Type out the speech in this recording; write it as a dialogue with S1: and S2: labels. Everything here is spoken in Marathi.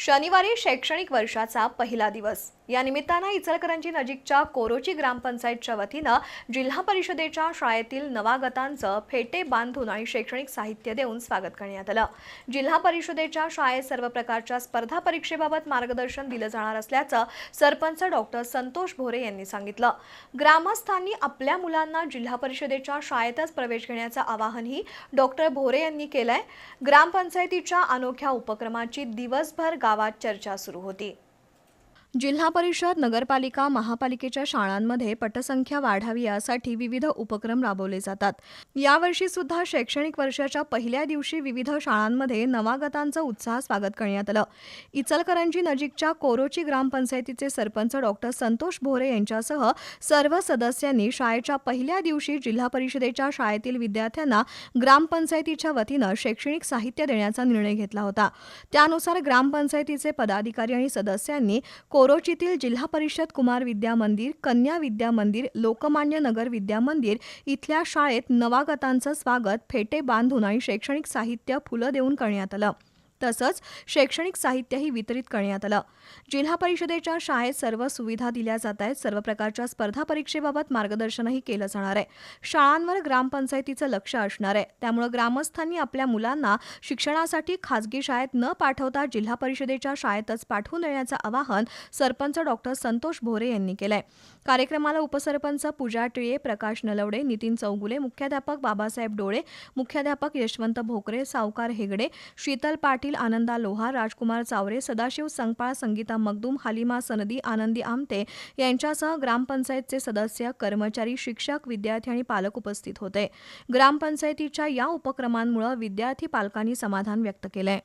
S1: शनिवारी शैक्षणिक वर्षाचा पहिला दिवस. या निमित्तानं इचलकरंजी नजीकच्या कोरोची ग्रामपंचायतच्या वतीनं जिल्हा परिषदेच्या शाळेतील नवागतांचं फेटे बांधून आणि शैक्षणिक साहित्य देऊन स्वागत करण्यात आलं. जिल्हा परिषदेच्या शाळेत सर्व प्रकारच्या स्पर्धा परीक्षेबाबत मार्गदर्शन दिलं जाणार असल्याचं सरपंच डॉक्टर संतोष भोरे यांनी सांगितलं. ग्रामस्थांनी आपल्या मुलांना जिल्हा परिषदेच्या शाळेतच प्रवेश घेण्याचं आवाहनही डॉक्टर भोरे यांनी केलंय. ग्रामपंचायतीच्या अनोख्या उपक्रमाची दिवसभर गावात चर्चा सुरू होती. जिल्हा परिषद नगरपालिका महापालिकेच्या शाळांमध्ये पटसंख्या वाढावी यासाठी विविध उपक्रम राबवले जातात. यावर्षी सुद्धा शैक्षणिक वर्षाच्या पहिल्या दिवशी विविध शाळांमध्ये नवागतांचं उत्साह स्वागत करण्यात आलं. इचलकरंजी नजीकच्या कोरोची ग्रामपंचायतीचे सरपंच डॉक्टर संतोष भोरे यांच्यासह सर्व सदस्यांनी शाळेच्या पहिल्या दिवशी जिल्हा परिषदेच्या शाळेतील विद्यार्थ्यांना ग्रामपंचायतीच्या वतीनं शैक्षणिक साहित्य देण्याचा निर्णय घेतला होता. त्यानुसार ग्रामपंचायतीचे पदाधिकारी आणि सदस्यांनी कोरोचीतील जिल्हा परिषद कुमार विद्या मंदिर कन्या विद्या मंदिर लोकमान्य नगर विद्या मंदिर इथल्या शाळेत नवागतांचं स्वागत फेटे बांधून आणि शैक्षणिक साहित्य फुलं देऊन करण्यात आलं. तसंच शैक्षणिक साहित्यही वितरित करण्यात आलं. जिल्हा परिषदेच्या शाळेत सर्व सुविधा दिल्या जात आहेत. सर्व प्रकारच्या स्पर्धा परीक्षेबाबत मार्गदर्शनही केलं जाणार आहे. शाळांवर ग्रामपंचायतीचं लक्ष असणार आहे. त्यामुळे ग्रामस्थांनी आपल्या मुलांना शिक्षणासाठी खासगी शाळेत न पाठवता जिल्हा परिषदेच्या शाळेतच पाठवून देण्याचं आवाहन सरपंच डॉक्टर संतोष भोरे यांनी केलंय. कार्यक्रमाला उपसरपंच पूजा टिळे प्रकाश नलवडे नितीन चौगुले मुख्याध्यापक बाबासाहेब डोळे मुख्याध्यापक यशवंत भोकरे सावकार हेगडे शीतल पाटील आनंदा लोहार राजकुमार चावरे सदाशिव संगपाळ संगीता मगदूम हालिमा सनदी आनंदी आमते यांच्यासह ग्रामपंचायतचे सदस्य कर्मचारी शिक्षक विद्यार्थी आणि पालक उपस्थित होते. ग्रामपंचायतीच्या या उपक्रमांमुळे विद्यार्थी पालकांनी समाधान व्यक्त केलंय.